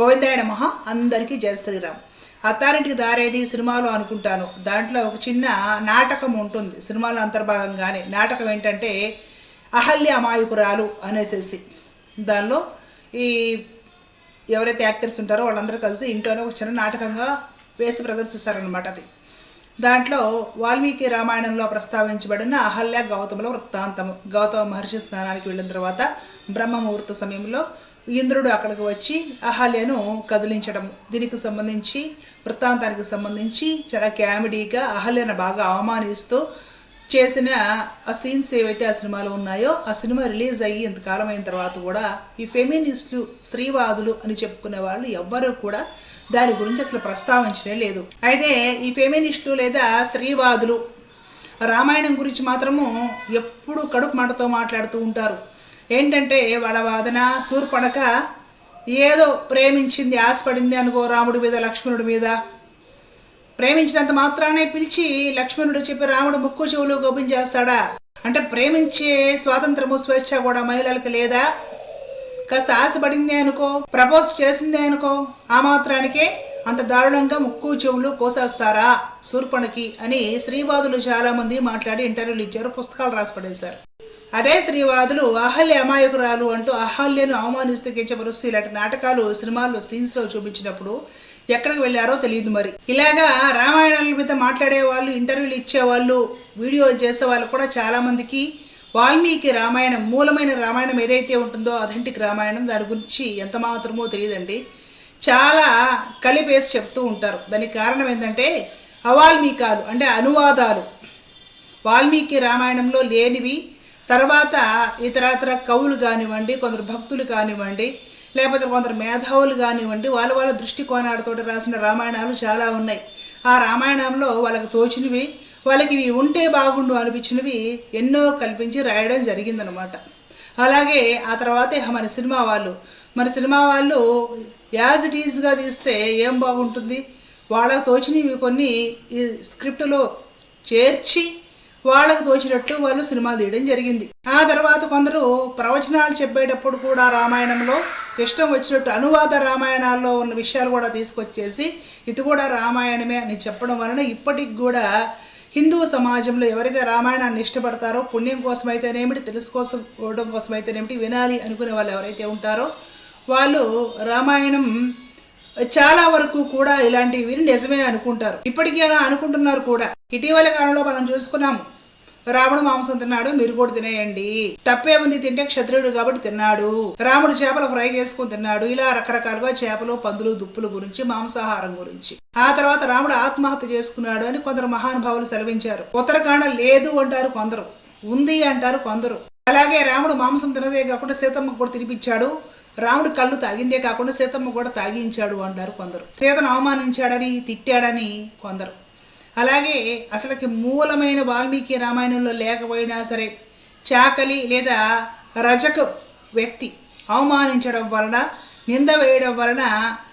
గోవిందాయ నమః. అందరికీ జయ శ్రీరామ్. అత్తారింటికి దారేది సినిమాలో అనుకుంటాను. దాంట్లో ఒక చిన్న నాటకం ఉంటుంది సినిమాలో అంతర్భాగంగానే. నాటకం ఏంటంటే అహల్య అమాయకురాలు అనేసేసి. దానిలో ఈ ఎవరైతే యాక్టర్స్ ఉంటారో వాళ్ళందరూ కలిసి ఇంట్లోనే ఒక చిన్న నాటకంగా వేసి ప్రదర్శిస్తారనమాట అది. దాంట్లో వాల్మీకి రామాయణంలో ప్రస్తావించబడిన అహల్య గౌతముల వృత్తాంతము. గౌతమ మహర్షి స్నానానికి వెళ్ళిన తర్వాత బ్రహ్మ ముహూర్త సమయంలో ఇంద్రుడు అక్కడికి వచ్చి అహల్యను కదిలించడం దీనికి సంబంధించి వృత్తాంతానికి సంబంధించి చాలా కామెడీగా అహల్యను బాగా అవమానిస్తూ చేసిన ఆ సీన్స్ ఏవైతే ఆ సినిమాలో ఉన్నాయో ఆ సినిమా రిలీజ్ అయ్యి ఇంతకాలం అయిన తర్వాత కూడా ఈ ఫెమినిస్టులు స్త్రీవాదులు అని చెప్పుకునే వాళ్ళు ఎవ్వరూ కూడా దాని గురించి అసలు ప్రస్తావించడే లేదు. అయితే ఈ ఫెమినిస్టులు లేదా స్త్రీవాదులు రామాయణం గురించి మాత్రము ఎప్పుడు కడుపు మాటతో మాట్లాడుతూ ఉంటారు. ఏంటంటే వాళ్ళ వాదన సూర్పణక ఏదో ప్రేమించింది ఆశపడింది అనుకో రాముడి మీద లక్ష్మణుడి మీద. ప్రేమించినంత మాత్రానే పిలిచి లక్ష్మణుడు చెప్పి రాముడు ముక్కు చెవులు గోపించేస్తాడా అంటే ప్రేమించే స్వాతంత్రము స్వేచ్ఛ కూడా మహిళలకు లేదా? కాస్త ఆశపడింది అనుకో ప్రపోజ్ చేసిందే అనుకో ఆ మాత్రానికే అంత దారుణంగా ముక్కు చెవులు కోసేస్తారా శూర్పణకి అని శ్రీవాదులు చాలామంది మాట్లాడి ఇంటర్వ్యూలు ఇచ్చారు పుస్తకాలు రాసి పడేశారు. అదే శ్రీవాదులు అహల్య అమాయకురాలు అంటూ అహల్యను అవమానిస్తూ కించపరుస్తూ ఇలాంటి నాటకాలు సినిమాల్లో సీన్స్లో చూపించినప్పుడు ఎక్కడికి వెళ్ళారో తెలియదు మరి. ఇలాగా రామాయణాల మీద మాట్లాడే వాళ్ళు ఇంటర్వ్యూలు ఇచ్చేవాళ్ళు వీడియో చేసే వాళ్ళు కూడా చాలామందికి వాల్మీకి రామాయణం మూలమైన రామాయణం ఏదైతే ఉంటుందో అథెంటిక్ రామాయణం దాని గురించి ఎంత మాత్రమో తెలియదండి. చాలా కలిపేసి చెప్తూ ఉంటారు. దానికి కారణం ఏంటంటే అవాల్మీకాలు అంటే అనువాదాలు. వాల్మీకి రామాయణంలో లేనివి తర్వాత ఇతరతర కవులు కానివ్వండి కొందరు భక్తులు కానివ్వండి లేకపోతే కొందరు మేధావులు కానివ్వండి వాళ్ళ వాళ్ళ దృష్టికోణాలతో రాసిన రామాయణాలు చాలా ఉన్నాయి. ఆ రామాయణంలో వాళ్ళకి తోచినవి వాళ్ళకి ఇవి ఉంటే బాగుండు అనిపించినవి ఎన్నో కల్పించి రాయడం జరిగిందనమాట అలాగే ఆ తర్వాతే మన సినిమా వాళ్ళు. మన సినిమా వాళ్ళు యాజ్ ఇట్ ఈజ్గా తీస్తే ఏం బాగుంటుంది? వాళ్ళకి తోచినవి కొన్ని ఈ స్క్రిప్ట్లో చేర్చి వాళ్ళకు తోచినట్టు వాళ్ళు సినిమా తీయడం జరిగింది. ఆ తర్వాత కొందరు ప్రవచనాలు చెప్పేటప్పుడు కూడా రామాయణంలో ఇష్టం వచ్చినట్టు అనువాద రామాయణాల్లో ఉన్న విషయాలు కూడా తీసుకొచ్చేసి ఇది కూడా రామాయణమే అని చెప్పడం వలన ఇప్పటికి కూడా హిందూ సమాజంలో ఎవరైతే రామాయణాన్ని ఇష్టపడతారో పుణ్యం కోసం అయితేనేమిటి తెలుసుకోవడం కోసం అయితేనేమిటి వినాలి అనుకునే వాళ్ళు ఎవరైతే ఉంటారో వాళ్ళు రామాయణం చాలా వరకు కూడా ఇలాంటివి నిజమే అనుకుంటారు. ఇప్పటికీ అలా అనుకుంటున్నారు కూడా. ఇటీవల కాలంలో మనం చూసుకున్నాము రాముడు మాంసం తిన్నాడు మీరు కూడా తినేయండి. తప్పేముంది తింటే క్షత్రియుడు కాబట్టి తిన్నాడు. రాముడు చేపలు ఫ్రై చేసుకుని తిన్నాడు. ఇలా రకరకాలుగా చేపలు పందులు దుప్పుల గురించి మాంసాహారం గురించి. ఆ తర్వాత రాముడు ఆత్మహత్య చేసుకున్నాడు అని కొందరు మహానుభావులు సెలవించారు. ఉత్తరకాండ లేదు అంటారు కొందరు. ఉంది అంటారు కొందరు. అలాగే రాముడు మాంసం తినదే కాకుండా సీతమ్మ కూడా తినిపించాడు. రాముడు కళ్ళు తాగిందే కాకుండా సీతమ్మ కూడా తాగించాడు అంటారు కొందరు. సీతను అవమానించాడని తిట్టాడని కొందరు. అలాగే అసలుకి మూలమైన వాల్మీకి రామాయణంలో లేకపోయినా సరే చాకలి లేదా రజక వ్యక్తి అవమానించడం వలన నింద వేయడం వలన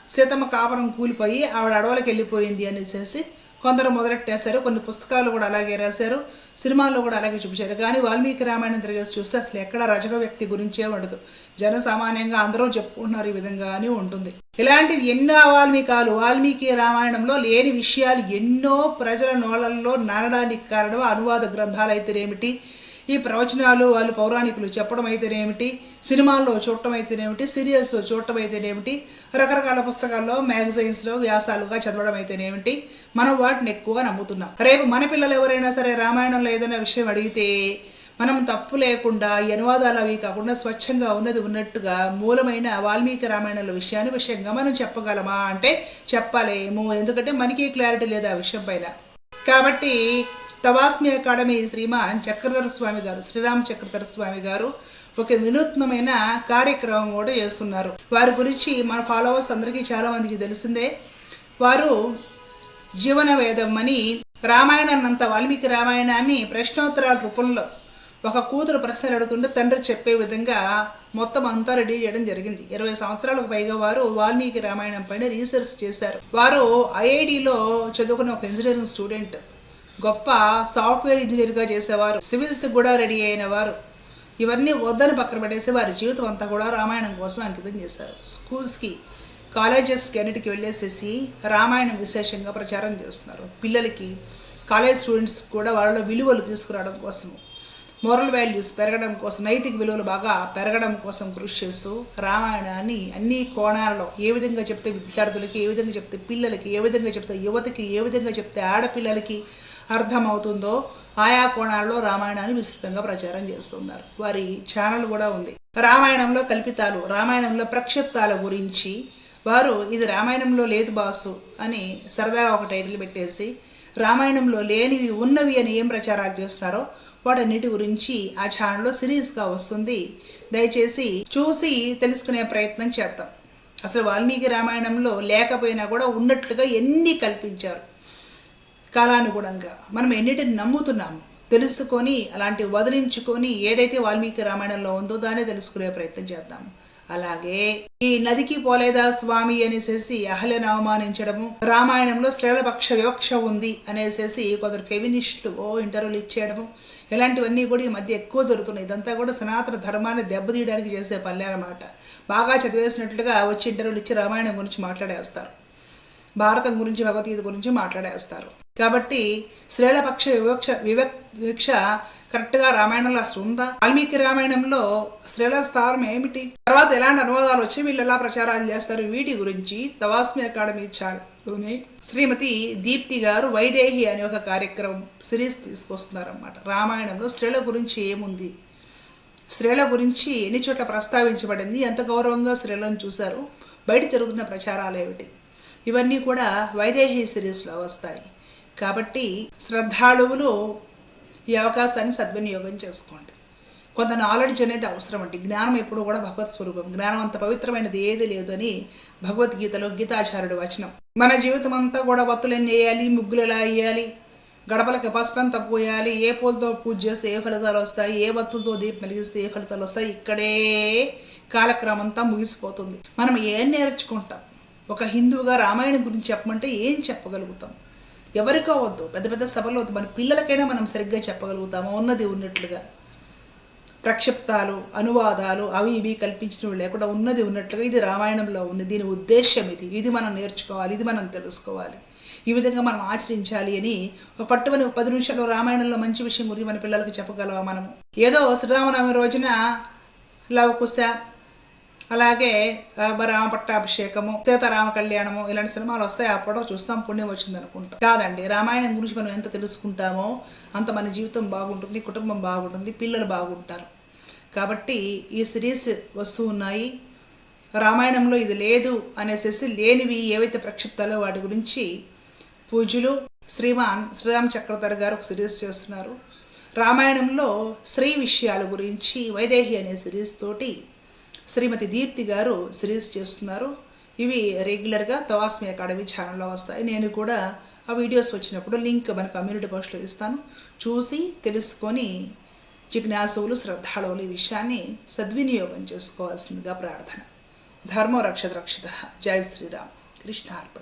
సీతమ్మ కాపురం కూలిపోయి ఆవిడ అడవులకు వెళ్ళిపోయింది అనేసి కొందరు మొదలెట్టేశారు కొన్ని పుస్తకాలు కూడా అలాగే రాశారు. సినిమాల్లో కూడా అలాగే చూపించారు. కానీ వాల్మీకి రామాయణం తిరిగేసి చూస్తే అసలు ఎక్కడ రజక వ్యక్తి గురించే ఉండదు. జనసామాన్యంగా అందరూ చెప్పుకుంటున్నారు ఈ విధంగా అని ఉంటుంది. ఇలాంటివి ఎన్నో వాల్మీకాలు వాల్మీకి రామాయణంలో లేని విషయాలు ఎన్నో ప్రజల నోళ్ళల్లో నానడానికి కారణం అనువాద గ్రంథాలు అయితేనేమిటి? ఈ ప్రవచనాలు వాళ్ళు పౌరాణికులు చెప్పడం అయితేనేమిటి? సినిమాల్లో చూడటం అయితేనేమిటి? సీరియల్స్ చూడటం అయితేనేమిటి? రకరకాల పుస్తకాల్లో మ్యాగజైన్స్లో వ్యాసాలుగా చదవడం అయితేనేమిటి? మనం వాటిని ఎక్కువగా నమ్ముతున్నాం. రేపు మన పిల్లలు ఎవరైనా సరే రామాయణంలో ఏదైనా విషయం అడిగితే మనం తప్పు లేకుండా ఈ అనువాదాలు అవి కాకుండా స్వచ్ఛంగా ఉన్నది ఉన్నట్టుగా మూలమైన వాల్మీకి రామాయణాల విషయాన్ని విషయంగా మనం చెప్పగలమా అంటే చెప్పలేము. ఎందుకంటే మనకి క్లారిటీ లేదు ఆ విషయం పైన. కాబట్టి తవాస్మి అకాడమీ శ్రీమాన్ చక్రధర స్వామి గారు శ్రీరామ్ చక్రధర స్వామి గారు ఒక వినూత్నమైన కార్యక్రమం కూడా చేస్తున్నారు. వారి గురించి మన ఫాలోవర్స్ అందరికీ చాలా మందికి తెలిసిందే. వారు జీవన వేదం అని రామాయణాన్నంత వాల్మీకి రామాయణాన్ని ప్రశ్నోత్తరాల రూపంలో ఒక కూతురు ప్రశ్నలు అడుగుతుంటే తండ్రి చెప్పే విధంగా మొత్తం అంతా రెడీ చేయడం జరిగింది. ఇరవై సంవత్సరాలకు పైగా వారు వాల్మీకి రామాయణం పైన రీసెర్చ్ చేశారు. వారు ఐఐడిలో చదువుకున్న ఒక ఇంజనీరింగ్ స్టూడెంట్. గొప్ప సాఫ్ట్వేర్ ఇంజనీర్గా చేసేవారు. సివిల్స్ కూడా రెడీ అయిన వారు. ఇవన్నీ వద్దని పక్కన పెట్టేసి వారి జీవితం అంతా కూడా రామాయణం కోసం అంకితం చేశారు. స్కూల్స్కి కాలేజెస్కి అన్నిటికి వెళ్ళేసేసి రామాయణం విశేషంగా ప్రచారం చేస్తున్నారు. పిల్లలకి కాలేజ్ స్టూడెంట్స్ కూడా వాళ్ళలో విలువలు తీసుకురావడం కోసం మోరల్ వాల్యూస్ పెరగడం కోసం నైతిక విలువలు బాగా పెరగడం కోసం కృషి చేస్తూ రామాయణాన్ని అన్ని కోణాలలో ఏ విధంగా చెప్తే విద్యార్థులకి ఏ విధంగా చెప్తే పిల్లలకి ఏ విధంగా చెప్తే యువతకి ఏ విధంగా చెప్తే ఆడపిల్లలకి అర్థమవుతుందో ఆయా కోణాల్లో రామాయణాన్ని విస్తృతంగా ప్రచారం చేస్తున్నారు. వారి ఛానల్ కూడా ఉంది. రామాయణంలో కల్పితాలు రామాయణంలో ప్రక్షిప్తాల గురించి వారు ఇది రామాయణంలో లేదు బాసు అని సరదాగా ఒక టైటిల్ పెట్టేసి రామాయణంలో లేనివి ఉన్నవి అని ఏం ప్రచారాలు చేస్తారో వాటన్నిటి గురించి ఆ ఛానల్లో సిరీస్గా వస్తుంది. దయచేసి చూసి తెలుసుకునే ప్రయత్నం చేద్దాం. అసలు వాల్మీకి రామాయణంలో లేకపోయినా కూడా ఉన్నట్లుగా ఎన్ని కల్పించారు? కాలానుగుణంగా మనం ఎన్నిటిని నమ్ముతున్నాము? తెలుసుకొని అలాంటివి వదిలించుకొని ఏదైతే వాల్మీకి రామాయణంలో ఉందో దాన్ని తెలుసుకునే ప్రయత్నం చేద్దాము అలాగే ఈ నదికి పోలేదా స్వామి అనేసేసి అహల్యను అవమానించడము. రామాయణంలో స్త్రీలపక్ష వివక్ష ఉంది అనేసేసి కొందరు ఫెమినిస్టులు ఓ ఇంటర్వ్యూలు ఇచ్చేయడము. ఇలాంటివన్నీ కూడా ఈ మధ్య ఎక్కువ జరుగుతున్నాయి. ఇదంతా కూడా సనాతన ధర్మాన్ని దెబ్బతీయడానికి చేసే పల్లె అనమాట బాగా చదివేసినట్లుగా వచ్చి ఇంటర్వ్యూలు ఇచ్చి రామాయణం గురించి మాట్లాడేస్తారు. భారతం గురించి భగవద్గీత గురించి మాట్లాడేస్తారు. కాబట్టి శ్రేణపక్ష వివక్ష వివక్ష కరెక్ట్గా రామాయణంలో అసలు ఉందా? వాల్మీకి రామాయణంలో స్త్రీల స్థానం ఏమిటి? తర్వాత ఎలాంటి అనువాదాలు వచ్చి వీళ్ళు ఎలా ప్రచారాలు చేస్తారు? వీటి గురించి తవాస్మి అకాడమీ ఛానల్లోని శ్రీమతి దీప్తి గారు వైదేహి అనే ఒక కార్యక్రమం సిరీస్ తీసుకొస్తున్నారన్నమాట. రామాయణంలో స్త్రీల గురించి ఏముంది? స్త్రీల గురించి ఎన్ని చోట్ల ప్రస్తావించబడింది? ఎంత గౌరవంగా స్త్రీలను చూశారు? బయట జరుగుతున్న ప్రచారాలు ఏమిటి? ఇవన్నీ కూడా వైదేహి సిరీస్లో వస్తాయి. కాబట్టి శ్రద్ధాళువులు ఈ అవకాశాన్ని సద్వినియోగం చేసుకోండి. కొంత నాలెడ్జ్ అనేది అవసరం అండి. జ్ఞానం ఎప్పుడు కూడా భగవత్ స్వరూపం. జ్ఞానం అంత పవిత్రమైనది ఏది లేదని భగవద్గీతలో గీతాచార్యుడు వచనం. మన జీవితం అంతా కూడా వత్తులు ఎన్ని వేయాలి ముగ్గులు ఎలా వేయాలి? గడపలకి పసుపంత పోయాలి ఏ పూలతో పూజ చేస్తే ఏ ఫలితాలు వస్తాయి? ఏ వత్తులతో దీపం వెలిగిస్తే ఏ ఫలితాలు వస్తాయి? ఇక్కడే కాలక్రమం అంతా ముగిసిపోతుంది. మనం ఏం నేర్చుకుంటాం? ఒక హిందువుగా రామాయణం గురించి చెప్పమంటే ఏం చెప్పగలుగుతాం? ఎవరికో వద్దు. పెద్ద పెద్ద సభలు వద్దు. మన పిల్లలకైనా మనం సరిగ్గా చెప్పగలుగుతాము? ఉన్నది ఉన్నట్లుగా. ప్రక్షిప్తాలు అనువాదాలు అవి ఇవి కల్పించినవి లేకుండా ఉన్నది ఉన్నట్లుగా ఇది రామాయణంలో ఉంది. దీని ఉద్దేశం ఇది. ఇది మనం నేర్చుకోవాలి. ఇది మనం తెలుసుకోవాలి. ఈ విధంగా మనం ఆచరించాలి అని ఒక పట్టుమని పది నిమిషాలు రామాయణంలో మంచి విషయం గురించి మన పిల్లలకు చెప్పగలవా మనము? ఏదో శ్రీరామనవమి రోజున లవకుశ అలాగే మరి రామపట్టాభిషేకము సీతారామ కళ్యాణము ఇలాంటి సినిమాలు వస్తాయి. అప్పుడు చూస్తాం పుణ్యం వచ్చింది అనుకుంటాం. కాదండి రామాయణం గురించి మనం ఎంత తెలుసుకుంటామో అంత మన జీవితం బాగుంటుంది కుటుంబం బాగుంటుంది పిల్లలు బాగుంటారు. కాబట్టి ఈ సిరీస్ వస్తూ ఉన్నాయి. రామాయణంలో ఇది లేదు అనేసి లేనివి ఏవైతే ప్రక్షిప్తాలో వాటి గురించి పూజలు శ్రీమాన్ శ్రీరామ్ చక్రధర్ గారు ఒక సిరీస్ చేస్తున్నారు. రామాయణంలో స్త్రీ విషయాల గురించి వైదేహి అనే సిరీస్ తోటి శ్రీమతి దీప్తి గారు సిరీస్ చేస్తున్నారు. ఇవి రెగ్యులర్గా తవాస్మి అకాడమీ ఛానల్లో వస్తాయి. నేను కూడా ఆ వీడియోస్ వచ్చినప్పుడు లింక్ మన కమ్యూనిటీ పోస్ట్లో ఇస్తాను. చూసి తెలుసుకొని జిజ్ఞాసువులు శ్రద్ధాళువులు ఈ విషయాన్ని సద్వినియోగం చేసుకోవాల్సిందిగా ప్రార్థన. ధర్మో రక్షత రక్షిత. జై శ్రీరామ్. కృష్ణార్పణ.